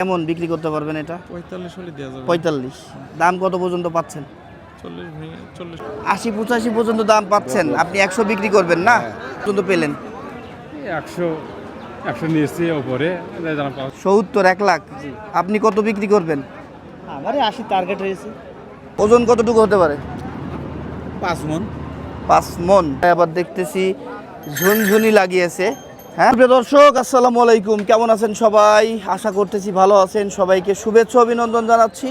কেমন বিক্রি করতে পারবেন এটা? পঁয়তাল্লিশ হলে দেওয়া যাবে। পঁয়তাল্লিশ। দাম কত পর্যন্ত পাচ্ছেন? আশি পঁচাশি পর্যন্ত দাম পাচ্ছেন। আপনি একশো বিক্রি করবেন না? পর্যন্ত পেলেন। একশো একশো নিয়েছি ওপরে সত্তর এক লাখ। আপনি কত বিক্রি করবেন? আমারে আশি টার্গেট রয়েছে। ওজন কতটুকু হতে পারে? পাঁচ মন। পাঁচ মন। আবার দেখতেছি ঝুনঝুনি লাগিয়েছে। হ্যাঁ প্রিয় দর্শক, আসসালামু আলাইকুম। কেমন আছেন সবাই? আশা করতেছি ভালো আছেন। সবাইকে শুভেচ্ছা, অভিনন্দন জানাচ্ছি।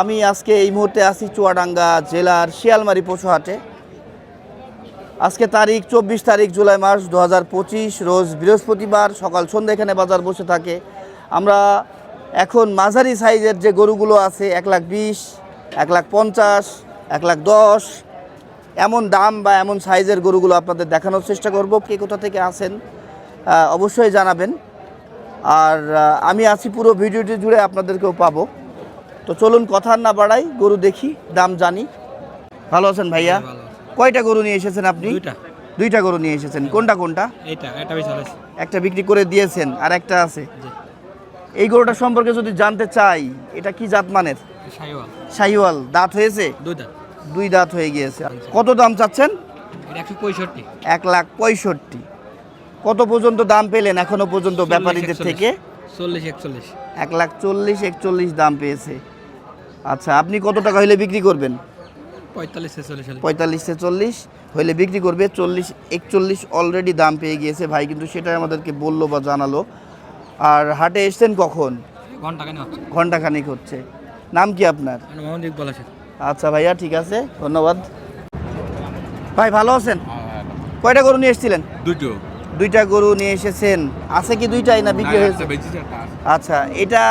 আমি আজকে এই মুহূর্তে আছি চুয়াডাঙ্গা জেলার শিয়ালমারি পশুহাটে। আজকে তারিখ চব্বিশ তারিখ জুলাই মাস দু হাজার পঁচিশ, রোজ বৃহস্পতিবার সকাল সন্ধ্যা এখানে বাজার বসে থাকে। আমরা এখন মাঝারি সাইজের যে গরুগুলো আছে, এক লাখ বিশ, এক লাখ পঞ্চাশ, এক লাখ দশ, এমন দাম বা এমন সাইজের গরুগুলো আপনাদের দেখানোর চেষ্টা করব। কে কোথা থেকে আসেন অবশ্যই জানাবেন। আর আমি আছি পুরো ভিডিওটি জুড়ে আপনাদেরকেও পাবো। তো চলুন কথা না বাড়াই গরু দেখি দাম জানি। ভালো আছেন ভাইয়া? কয়টা গরু নিয়ে এসেছেন আপনি? দুইটা। গরু নিয়ে এসেছেন। কোনটা কোনটা? একটা বিক্রি করে দিয়েছেন আর একটা আছে। এই গরুটা সম্পর্কে যদি জানতে চাই এটা কি জাত মানের? শাহিওয়াল। দাঁত হয়েছে? দুই দাঁত। হয়ে গিয়েছে। কত দাম চাচ্ছেন? এক লাখ পঁয়ষট্টি। কত পর্যন্ত দাম পেলেন এখনও পর্যন্ত ব্যাপারীদের থেকে? চল্লিশ একচল্লিশ। এক লাখ চল্লিশ একচল্লিশ দাম পেয়েছে। আচ্ছা আপনি কত টাকা হলে বিক্রি করবেন? পঁয়তাল্লিশ ছেচল্লিশ পঁয়তাল্লিশ থেকে চল্লিশ হলে বিক্রি করবে। চল্লিশ একচল্লিশ অলরেডি দাম পেয়ে গিয়েছে ভাই কিন্তু সেটাই আমাদেরকে বলল বা জানালো। আর হাটে এসছেন কখন? ঘণ্টা কেন হচ্ছে। ঘন্টাখানিক হচ্ছে। নাম কি আপনার? মোহাম্মদ ইকবাল আছে আচ্ছা ভাইয়া ঠিক আছে ধন্যবাদ। ভাই ভালো আছেন? কয়টা গরু নিয়ে এসেছিলেন? দুটো। দুইটা গরু নিয়ে এসেছেন। আছে কি দুইটাই না বিক্রি হয়েছে? আচ্ছা এটা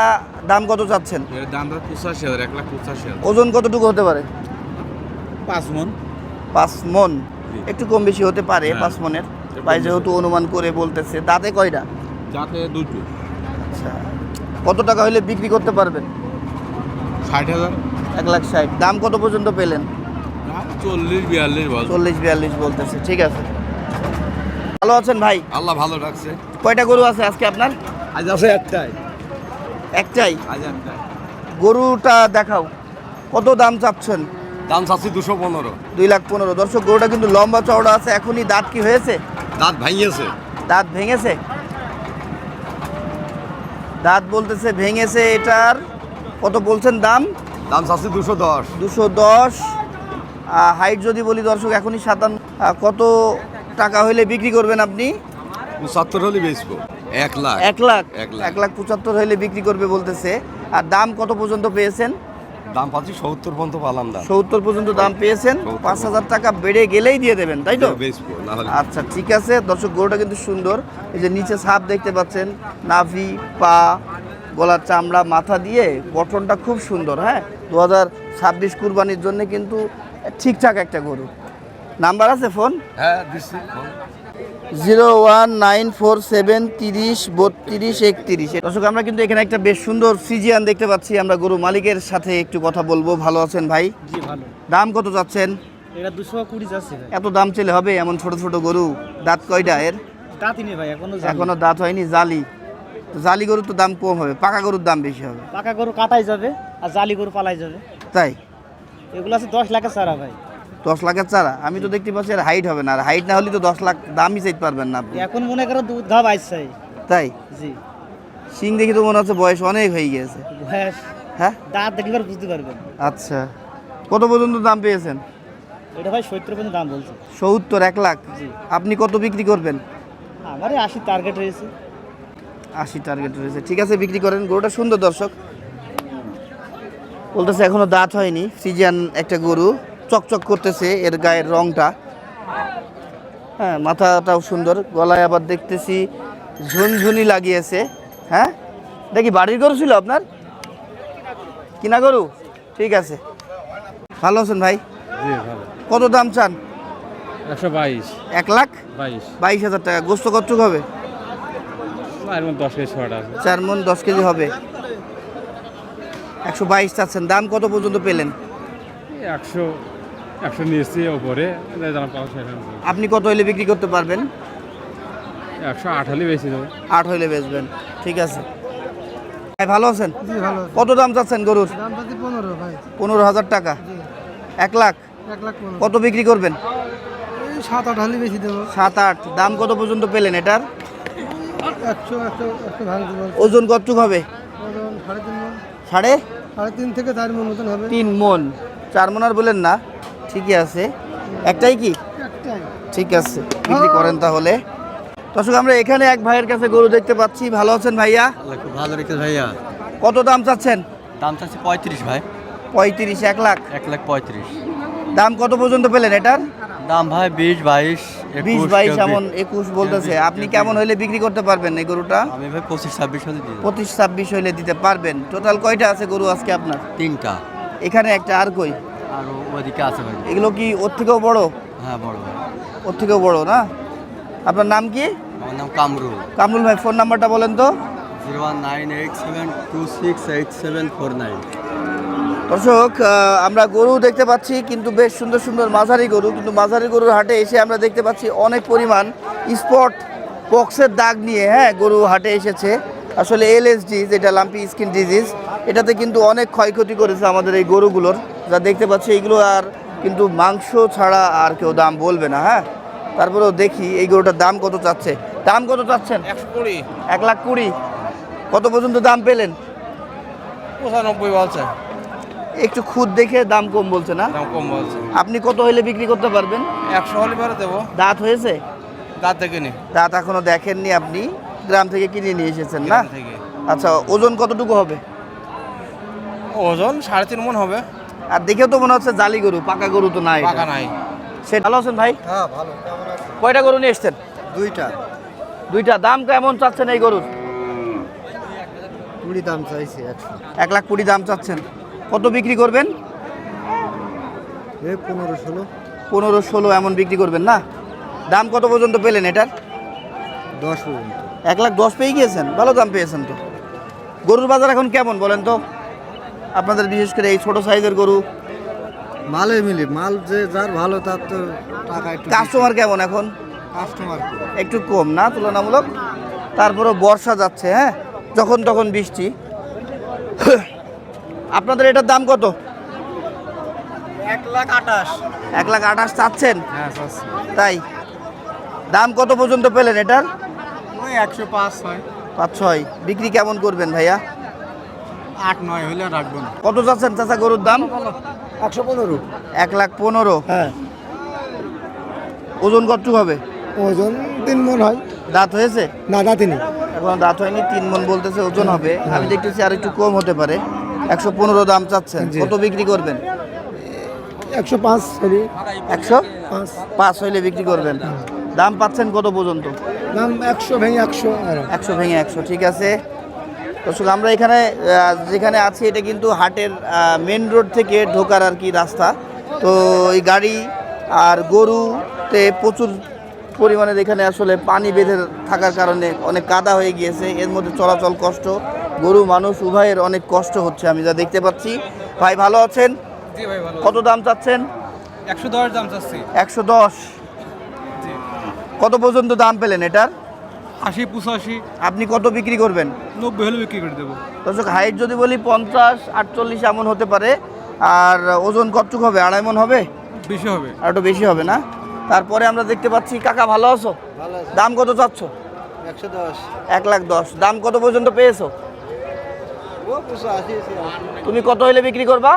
দাম কত চাচ্ছেন? এর দাম ধর পঁচাশি হাজার এক লাখ পঁচাশি হাজার। ওজন কতটুকু হতে পারে? পাঁচ মন। পাঁচ মন? একটু কম বেশি হতে পারে হ্যাঁ। পাঁচ মনের। ভাই যেহেতু অনুমান করে বলতেছে দাঁতে কয়টা? যাতে দুটো। আচ্ছা কত টাকা হলে বিক্রি করতে পারবেন? ষাট হাজার। এক লাখ ষাট। দাম কত পর্যন্ত পেলেন? চল্লিশ বিয়াল্লিশ বল। চল্লিশ বিয়াল্লিশ বলতেছে ঠিক আছে। ভালো আছেন ভাই? আল্লাহ ভালো রাখছে। কয়টা গরু আছে আজকে আপনার? আজ আছে একটাই। একটাই? আজ একটাই। গরুটা দেখাও। কত দাম চাচ্ছেন? দাম চাচ্ছি দুশো পনেরো। দুই লাখ পনেরো। দর্শক গরুটা কিন্তু লম্বা চওড়া আছে। এখনই দাঁত কি হয়েছে? দাঁত ভাঙিয়েছে দাঁত ভেঙেছে? দাঁত বলতেছে ভেঙেছে এটার। কত বলছেন দাম? দাম চাচ্ছি দুশো দশ। দুশো দশ। হাইট যদি বলি দর্শক এখনই সাতান্ন। কত টাকা হইলে বিক্রি করবেন আপনি? পঁচাত্তর হলে বেচবো। এক লাখ। এক লাখ? এক লাখ। এক লাখ পঁচাত্তর হলে বিক্রি করবে বলতেছে। আর দাম কত পর্যন্ত পেয়েছেন? দাম পাচ্ছি সত্তর পর্যন্ত পালাম দাম। সত্তর পর্যন্ত দাম পেয়েছেন। পাঁচ হাজার টাকা বেড়ে গেলেই দিয়ে দেবেন তাই তো? আচ্ছা ঠিক আছে। দর্শক গরুটা কিন্তু সুন্দর। এই যে নিচে ছাপ দেখতে পাচ্ছেন। নাভি পা গলার চামড়া মাথা দিয়ে গঠনটা খুব সুন্দর হ্যাঁ? দু হাজার ছাব্বিশ কুরবানির জন্য কিন্তু ঠিকঠাক একটা গরু। নাম্বার আছে ফোন? হ্যাঁ দিচ্ছি zero one nine four seven তিরিশ বত্রিশ একত্রিশ। দর্শক আমরা কিন্তু এখানে একটা বেশ সুন্দর সিজিয়ান দেখতে পাচ্ছি। আমরা গরু মালিকের সাথে একটু কথা বলব। ভালো আছেন ভাই? জি ভালো। দাম কত যাচ্ছেন? এটা দুশো কুড়ি যাচ্ছে এত দাম চেলে হবে এমন ছোট ছোট গরু? দাঁত কয়টা এর? দাঁতই নেই ভাই এখনও এখনও দাঁত হয়নি জালি। তো জালি গরুর তো দাম কম হবে। পাকা গরুর দাম বেশি হবে। পাকা গরু কাটাই যাবে আর জালি গরু পালাই যাবে। তাই? এগুলো আছে দশ লাখের সারা ভাই। দশ লাখের চারা। আমি তো দেখতে পাচ্ছি আর হাইট হবে না। আর হাইট না হলে তো দশ লাখ দামই চাইতে পারবেন না আপনি। এখন মনে করো দুধ ধাপ আসছে তাই? জি। সিং দেখি তো মনে হচ্ছে বয়স অনেক হয়ে গিয়েছে। বয়স? হ্যাঁ? দাঁত দেখবার বুঝতে পারবেন। আচ্ছা। কত পর্যন্ত দাম পেয়েছেন? এটা ভাই সত্তর পর্যন্ত দাম বলছে। সত্তর এক লাখ? জি। আপনি কত বিক্রি করবেন? আমারই আশি টার্গেট রয়েছে। আশি টার্গেট রয়েছে। ঠিক আছে বিক্রি করেন। গরুটা সুন্দর দর্শক। বলতেছে এখনও দাঁত হয়নি। ফ্রিজিয়ান একটা গরু। চকচক করতেছে এর গায়ের রংটা। হ্যাঁ মাথাটাও সুন্দর গলায় আবার দেখতেছি ঝুনঝুনি লাগিয়েছে। হ্যাঁ? দেখি বাড়ির গরু ছিল আপনার? কিনা গরু? ঠিক আছে। ভালো আছেন ভাই? কত দাম চান? একশো বাইশ। এক লাখ? বাইশ। বাইশ হাজার টাকা। গোস্ত কতটুক হবে? এর দশ কেজি চার মন দশ কেজি হবে। একশো বাইশ চাচ্ছেন। দাম কত পর্যন্ত পেলেন? একশো একশো নিয়েছি ওপরে আপনি কত হইলে বিক্রি করতে পারবেন? একশো আট হলে বেশি দেবো। আট হইলে বেচবেন ঠিক আছে। ভাই ভালো আছেন? ভালো কত দাম চাচ্ছেন গরুর? পনেরো হাজার টাকা। এক লাখ? লাখ কত বিক্রি করবেন? সাত আট হালি বেশি দেবো। সাত আট। দাম কত পর্যন্ত পেলেন এটার? একশো একশো একশো ওজন কতটুক হবে? সাড়ে তিন সাড়ে? সাড়ে তিন থেকে চার মন মতন হবে। তিন মন। চার মন আর বলেন না। ঠিকই আছে। একটাই কি? ঠিক আছে বিক্রি করেন তাহলে। দর্শক আমরা এখানে এক ভাইয়ের কাছে গরু দেখতে পাচ্ছি। ভালো আছেন ভাইয়া? খুব ভালো রেখেছে ভাইয়া। কত দাম চাচ্ছেন? দাম চাচ্ছি পঁয়ত্রিশ ভাই। পঁয়ত্রিশ এক লাখ? এক লাখ পঁয়ত্রিশ। দাম কত পর্যন্ত পেলেন এটার? দাম ভাই বিশ বাইশ বিশ বাইশ এমন একুশ বলতেছে। আপনি কেমন হলে বিক্রি করতে পারবেন এই গরুটা? আমি ভাই পঁচিশ ছাব্বিশ হলে পঁচিশ ছাব্বিশ হইলে দিতে পারবেন। টোটাল কয়টা আছে গরু আজকে আপনার? তিনটা। এখানে একটা আর কই? আর ওদিকে আছে ভাই। এগুলো কি ওর থেকেও বড়? হ্যাঁ বড় ওর থেকেও বড় না? আপনার নাম কি? আমার নাম কামরুল। কামরুল ভাই ফোন নাম্বারটা বলেন তো। Zero one nine eight seven two six eight seven four nine. দর্শক আমরা গরু দেখতে পাচ্ছি কিন্তু বেশ সুন্দর সুন্দর মাঝারি গরু কিন্তু মাঝারি গরুর হাটে এসে আমরা দেখতে পাচ্ছি অনেক পরিমাণ স্পট পক্সের দাগ নিয়ে হ্যাঁ গরু হাটে এসেছে। আসলে এলএসডি যেটা লাম্পি স্কিন ডিজিজ এটাতে কিন্তু অনেক ক্ষয়ক্ষতি করেছে আমাদের এই গরুগুলোর। যা দেখতে পাচ্ছি এইগুলো আর কিন্তু মাংস ছাড়া আর কেউ দাম বলবে না হ্যাঁ? তারপরেও দেখি এই গরুটার দাম কত চাচ্ছে। দাম কত চাচ্ছেন? একশো কুড়ি। এক লাখ কুড়ি। কত পর্যন্ত দাম পেলেন? পঁচানব্বই বলছে। একটু খুদ দেখে দাম কম বলছে না? দাম কম বলছে। আপনি কত হইলে বিক্রি করতে পারবেন? একশো হলে পরে দেবো। দাঁত হয়েছে? দাঁত থেকে নি দাঁত এখনও দেখেননি আপনি? গ্রাম থেকে কিনে নিয়ে এসেছেন না? আচ্ছা ওজন কতটুকু হবে? ওজন সাড়ে তিন মন হবে। আর দেখেও তো মনে হচ্ছে জালি গরু পাকা গরু তো নাই পাকা নাই। সে ভালো আছেন ভাই? হ্যাঁ ভালো। কয়টা গরু নিয়ে এসছেন? দুইটা। দুইটা। দাম কেমন চাচ্ছেন এই গরুর? কুড়ি দাম চাইছি একশো। এক লাখ কুড়ি দাম চাচ্ছেন। কত বিক্রি করবেন? পনেরো ষোলো। পনেরো ষোলো এমন বিক্রি করবেন না? দাম কত পর্যন্ত পেলেন এটার? দশ পর্যন্ত। এক লাখ দশ পেয়ে গিয়েছেন। ভালো দাম পেয়েছেন তো। গরুর বাজার এখন কেমন বলেন তো? আপনাদের বিশেষ করে এই ছোট সাইজের গরু? মালে মিলি মাল যে যার ভালো তার তো টাকা একটু কাস্টমার কেমন এখন? কাস্টমার একটু কম না তুলনামূলক? তারপরে বর্ষা যাচ্ছে হ্যাঁ? যখন তখন বৃষ্টি। আপনাদের এটার দাম কত? এক লাখ আঠাশ। এক লাখ আঠাশ চাচ্ছেন? হ্যাঁ তাই? দাম কত পর্যন্ত পেলেন এটার? একশো পাঁচ ছয়। পাঁচ ছয়। বিক্রি কেমন করবেন ভাইয়া? আট নয় হলে রাখব না। কত চাচ্ছেন চাচা গরুর দাম? একশো পনেরো। এক লাখ পনেরো? হ্যাঁ। ওজন কতটুকু হবে? ওজন তিন মন হয়। দাঁত হয়েছে? না দাঁতি নেই এখন দাঁত হয়নি তিন মন বলতেছে ওজন হবে। আমি দেখতেছি আর একটু কম হতে পারে। একশো পনেরো দাম চাচ্ছেন। কত বিক্রি করবেন? একশো পাঁচ হলে। একশো? পাঁচ। পাঁচ হইলে বিক্রি করবেন। দাম পাচ্ছেন কত পর্যন্ত? দাম একশো ভেঙে একশো আর। একশো ভেঙে একশো ঠিক আছে। দর্শক আমরা এখানে যেখানে আছি এটা কিন্তু হাটের মেন রোড থেকে ঢোকার আর কি রাস্তা। তো এই গাড়ি আর গরুতে প্রচুর পরিমাণে এখানে আসলে পানি বেঁধে থাকার কারণে অনেক কাদা হয়ে গিয়েছে। এর মধ্যে চলাচল কষ্ট। গরু মানুষ উভয়ের অনেক কষ্ট হচ্ছে আমি যা দেখতে পাচ্ছি। ভাই ভালো আছেন? কত দাম চাচ্ছেন? একশো দশ দাম চাচ্ছি। একশো দশ। কত পর্যন্ত দাম পেলেন এটার? আশি পঁচাশি। আপনি কত বিক্রি করবেন? নব্বই হলে বিক্রি করে দেবো। দর্শক হাইট যদি বলি পঞ্চাশ আটচল্লিশ এমন হতে পারে। আর ওজন কতটুক হবে? আড়াই মন হবে? বেশি হবে। আর একটু বেশি হবে না? তারপরে আমরা দেখতে পাচ্ছি কাকা ভালো আছো? দাম কত চাচ্ছ? একশো দশ। এক লাখ দশ। দাম কত পর্যন্ত পেয়েছ? তুমি কত হইলে বিক্রি করবা?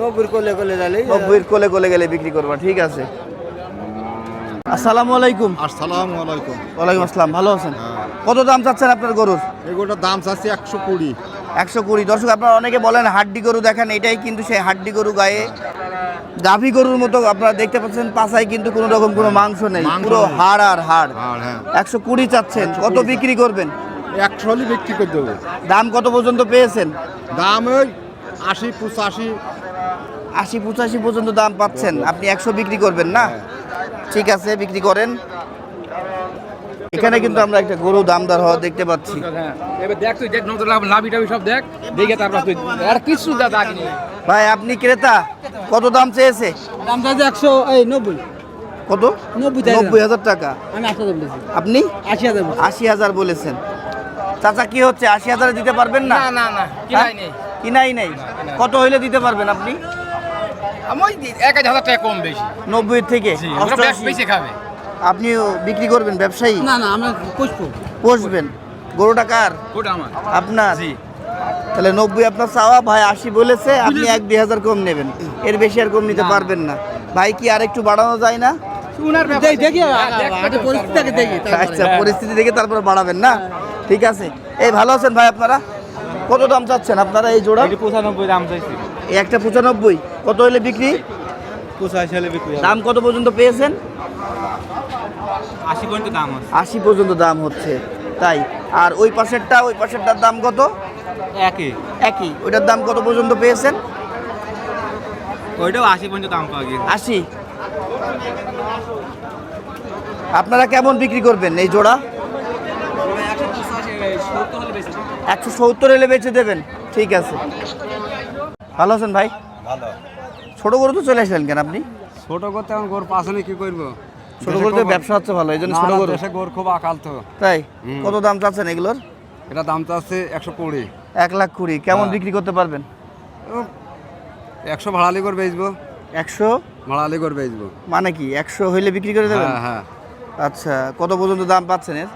নব্বই করলে করলে যালে নব্বইয়ের কোলে কোলে গেলে বিক্রি করবা ঠিক আছে। আসসালামু আলাইকুম। আসসালামু আলাইকুম। ওয়ালাইকুম আসসালাম ভালো আছেন? কত দাম চাচ্ছেন আপনার গরুর? এগুলোর দাম চাচ্ছি একশো কুড়ি। একশো কুড়ি। দর্শক আপনারা অনেকে বলেন হাড্ডি গরু দেখেন এটাই কিন্তু সেই হাড্ডি গরু গায়ে। গাভী গরুর মতো আপনারা দেখতে পাচ্ছেন পাশায় কিন্তু কোনো রকম কোনো মাংস নেই। পুরো। হাড় আর হাড়। হ্যাঁ। একশো কুড়ি চাচ্ছেন কত বিক্রি করবেন? একশো হলে বিক্রি করে দেবো। দাম কত পর্যন্ত পেয়েছেন? দাম ওই আশি পঁচাশি। আশি পঁচাশি পর্যন্ত দাম পাচ্ছেন। আপনি একশো বিক্রি করবেন না? ঠিক আছে বিক্রি করেন। এখানে কিন্তু আমরা একটা গরু দামদার হওয়া দেখতে পাচ্ছি। হ্যাঁ ভাই আপনি ক্রেতা কত দাম চেয়েছে? দাম চাইছে একশো নব্বই। কত? নব্বই। হাজার টাকা। আপনি? আশি হাজার আশি হাজার বলেছেন। চাচা কি হচ্ছে? আশি হাজারে দিতে পারবেন না? না না নেই। কিনাই নেই। কত হইলে দিতে পারবেন আপনি? আমি এক এক হাজার টাকা কম বেশি। নব্বই থেকে বেশ খাবে। আপনিও বিক্রি করবেন ব্যবসায়ী? না না আমরা পুষবো। পোষবেন। গরুটা কার? আপনার? তাহলে নব্বই আপনার চাওয়া ভাই আশি বলেছে আপনি এক দুই হাজার কম নেবেন। এর বেশি আর কম নিতে পারবেন না। ভাই কি আর একটু বাড়ানো যায় না? দেখি হ্যাঁ, আচ্ছা পরিস্থিতি দেখে তারপরে বাড়াবেন না? ঠিক আছে। এই ভালো আছেন ভাই আপনারা? কত দাম চাচ্ছেন আপনারা এই জোড়া? পঁচানব্বই দাম চাইছি। একটা পঁচানব্বই। কত হলে বিক্রি? পঁচাশি হলে বিক্রি দাম কত পর্যন্ত পেয়েছেন? আশি পর্যন্ত দাম আশি পর্যন্ত দাম হচ্ছে। তাই আর ওই পাশেরটা ওই পাশেরটার দাম কত? একই। একই। ওইটার দাম কত পর্যন্ত পেয়েছেন? ওইটাও আশি পর্যন্ত দাম পাওয়া আশি। আপনারা কেমন বিক্রি করবেন এই জোড়া? একশো সত্তর এলে বেচে দেবেন। ঠিক আছে। ভালো আছেন ভাই? ভালো। ছোট গরু তো চলে আসলেন কেন আপনি? ছোট করতে এখন গোর পাশে কি করব? ছোট গরুতে ব্যবসা হচ্ছে ভালো এই জন্য ছোট গরু। দেশে গোর খুব আকাল তো। তাই? কত দাম চাচ্ছেন এগুলোর? এটা দাম আছে একশো কুড়ি। এক লাখ কুড়ি। কেমন বিক্রি করতে পারবেন? একশো ভাড়ালি করে বেচবো। একশো? ভাড়ালি করে বেচবো। মানে কি একশো হইলে বিক্রি করে দেবেন? হ্যাঁ হ্যাঁ। আচ্ছা কত পর্যন্ত দাম পাচ্ছেন এর?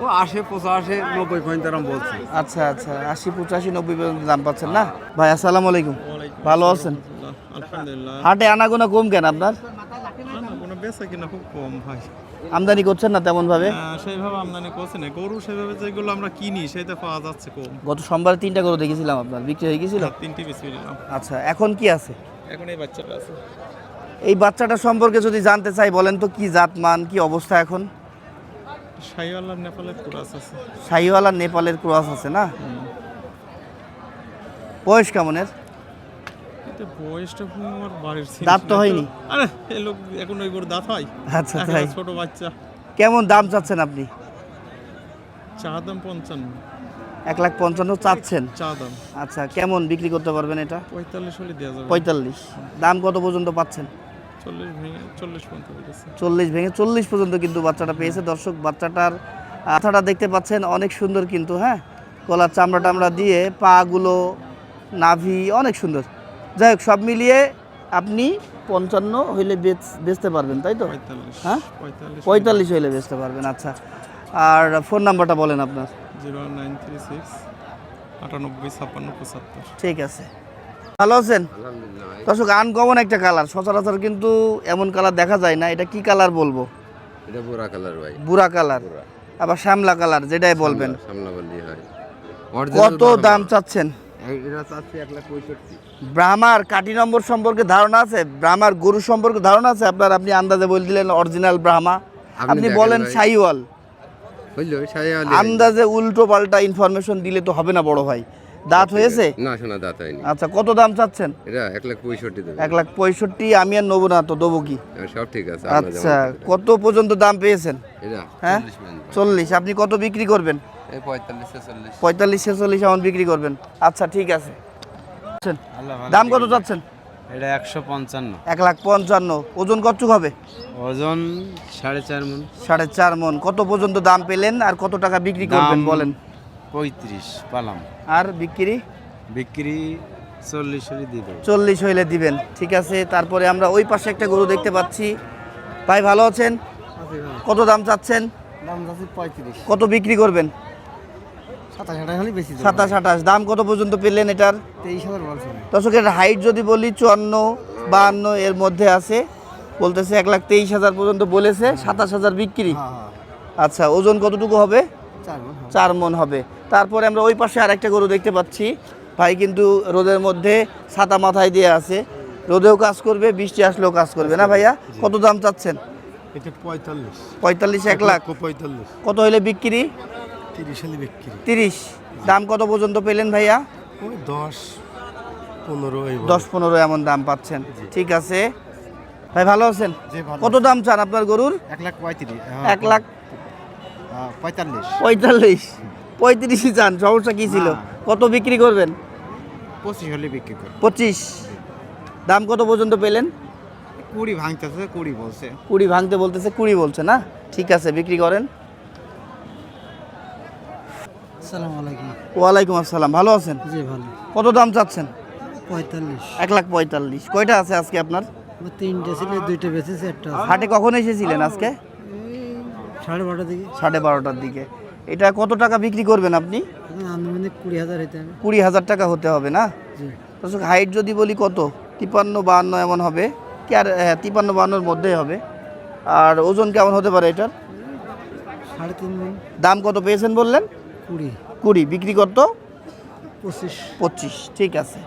ও আশি পঁচাশি নব্বই পর্যন্ত এরকম বলছি। আচ্ছা আচ্ছা আশি পঁচাশি নব্বই পর্যন্ত দাম পাচ্ছেন না? ভাই আসসালামু আলাইকুম। ভালো আছেন? হাটে আনাগোনা কম কেন আপনার? বেচা কিনা খুব কম ভাই। আমদানি করছেন না তেমন ভাবে আহ, সেইভাবে আমদানি করছে না। গরু সেভাবে যেগুলো আমরা কিনি সেটা পাওয়া যাচ্ছে কম। গত সোমবার তিনটা গরু দেখেছিলাম আপনার বিক্রি হয়ে গেছিল? তিনটি বেশি নিলাম আচ্ছা এখন কি আছে? এখন এই বাচ্চাটা আছে। এই বাচ্চাটা সম্পর্কে যদি জানতে চাই বলেন তো কি জাত মান কি অবস্থা এখন? শাহিওয়ালার নেপালের কুরাস আছে। নেপালের ক্রস আছে না? বয়স কেমন এর? বয়সটা আমার বাড়ির ছিল দাঁত তো হয়নি। আরে এই লোক এখন ওই গরু দাঁত হয়। আচ্ছা তাই। ছোট বাচ্চা। কেমন দাম চাচ্ছেন আপনি? চা দাম পঞ্চান্ন। এক লাখ পঞ্চান্ন চাচ্ছেন? চা দাম। আচ্ছা কেমন বিক্রি করতে পারবেন এটা? পঁয়তাল্লিশ হলে দেওয়া যাবে। পঁয়তাল্লিশ। দাম কত পর্যন্ত পাচ্ছেন? চল্লিশ ভেঙে চল্লিশ পর্যন্ত কিন্তু বাচ্চাটা পেয়েছে। দর্শক বাচ্চাটার মাথাটা দেখতে পাচ্ছেন অনেক সুন্দর কিন্তু হ্যাঁ? গলার চামড়া টামড়া দিয়ে পাগুলো নাভি অনেক সুন্দর। যাই হোক সব মিলিয়ে আপনি পঞ্চান্ন হইলে বেচ- বেচতে পারবেন তাই তো? পঁয়তাল্লিশ হ্যাঁ? পঁয়তাল্লিশ পঁয়তাল্লিশ হইলে বেচতে পারবেন আচ্ছা। আর ফোন নাম্বারটা বলেন আপনার। জিরো নাইন থ্রি সিক্স আটানব্বই ছাপ্পান্ন পঁচাত্তর। ঠিক আছে। ভালো আছেন? দর্শক আনকমন একটা কালার সচরাচর কিন্তু এমন কালার দেখা যায় না। এটা কি কালার বলব? এটা বোরা কালার ভাই। বুড়া কালার আবার শ্যামলা কালার যেটাই বলবেন। কত দাম চাচ্ছেন? ব্রাহ্মার কাটি নম্বর সম্পর্কে ধারণা আছে? ব্রাহ্মার গরু সম্পর্কে ধারণা আছে? আপনার আপনি আন্দাজে বলে দিলেন অরিজিনাল ব্রাহ্মা। আপনি বলেন সাইওয়াল। আন্দাজে উল্টো পাল্টা ইনফরমেশন দিলে তো হবে না বড় ভাই। দাঁত হয়েছে? না শোনা দাঁত হয়নি। আচ্ছা কত দাম চাচ্ছেন? এটা এক লাখ পঁয়ষট্টি দেবে। এক লাখ পঁয়ষট্টি আমি আর নেব না তো দেবো কি? হ্যাঁ, সব ঠিক আছে আচ্ছা কত পর্যন্ত দাম পেয়েছেন? হ্যাঁ? চল্লিশ আপনি কত বিক্রি করবেন? পঁয়তাল্লিশ চল্লিশ ছেচল্লিশ এমন বিক্রি করবেন। আচ্ছা ঠিক আছে। দাম কত চাচ্ছেন? এটা একশো পঞ্চান্ন। এক লাখ পঞ্চান্ন। ওজন কতটুক হবে? ওজন সাড়ে চার মন। সাড়ে চার মন। কত পর্যন্ত দাম পেলেন আর কত টাকা বিক্রি করবেন বলেন? পঁয়ত্রিশ পালাম। আর বিক্রি? বিক্রি চল্লিশ হলে দিয়ে দেবো চল্লিশ হইলে দিবেন ঠিক আছে। তারপরে আমরা ওই পাশে একটা গরু দেখতে পাচ্ছি। ভাই ভালো আছেন? কত দাম চাচ্ছেন? দাম যাচ্ছে পঁয়ত্রিশ। কত বিক্রি করবেন? সাতাশ আঠাশ দাম কত পর্যন্ত পেলেন এটার? তেইশ হাজার দর্শকের হাইট যদি বলি চুয়ান্ন বাহান্ন এর মধ্যে আছে। বলতেছে এক লাখ তেইশ হাজার পর্যন্ত বলেছে সাতাশ হাজার বিক্রি। হ্যাঁ হ্যাঁ। আচ্ছা ওজন কতটুকু হবে? চার। মন হবে। তারপরে আমরা ওই পাশে আরেকটা গরু দেখতে পাচ্ছি। ভাই কিন্তু রোদের মধ্যে ছাতা মাথায় দিয়ে আছে। রোদেও কাজ করবে বৃষ্টি আসলেও কাজ করবে না ভাইয়া? কত দাম চাচ্ছেন? পঁয়তাল্লিশ। পঁয়তাল্লিশ এক লাখ। পঁয়তাল্লিশ। কত হলে বিক্রি? তিরিশ হলে বিক্রি। তিরিশ। দাম কত পর্যন্ত পেলেন ভাইয়া? ওই দশ পনেরো দশ পনেরো এমন দাম পাচ্ছেন। ঠিক আছে। ভাই ভালো আছেন? কত দাম চান আপনার গরুর? এক লাখ পঁয়ত্রিশ এক লাখ পঁয়তাল্লিশ। পঁয়তাল্লিশ? পঁয়ত্রিশই চান সমস্যা কি ছিল? কত বিক্রি করবেন? পঁচিশ হলে বিক্রি করে পঁচিশ? দাম কত পর্যন্ত পেলেন? কুড়ি ভাঙতেছে কুড়ি বলছে। কুড়ি ভাঙতে বলতেছে কুড়ি বলছে না? ঠিক আছে বিক্রি করেন। আসসালামু আলাইকুম। ওয়ালাইকুম আসসালাম ভালো আছেন? জি ভালো। কত দাম চাচ্ছেন? পঁয়তাল্লিশ। এক লাখ পঁয়তাল্লিশ। কয়টা আছে আজকে আপনার? তিনটে ছিল দুইটা বেঁচেছে একটা হাটে কখন এসেছিলেন আজকে? সাড়ে বারোটার দিকে। সাড়ে বারোটার দিকে। এটা কত টাকা বিক্রি করবেন আপনি? আনুমানিক কুড়ি হাজার হবে। কুড়ি হাজার টাকা হতে হবে না? দর্শক হাইট যদি বলি কত? তিপান্ন বাহান্ন এমন হবে। কি আর হ্যাঁ তিপান্ন বাহান্নর মধ্যেই হবে। আর ওজন কেমন হতে পারে এটার? সাড়ে তিন দাম কত পেয়েছেন বললেন? কুড়ি। কুড়ি। বিক্রি করত পঁচিশ। পঁচিশ। ঠিক আছে।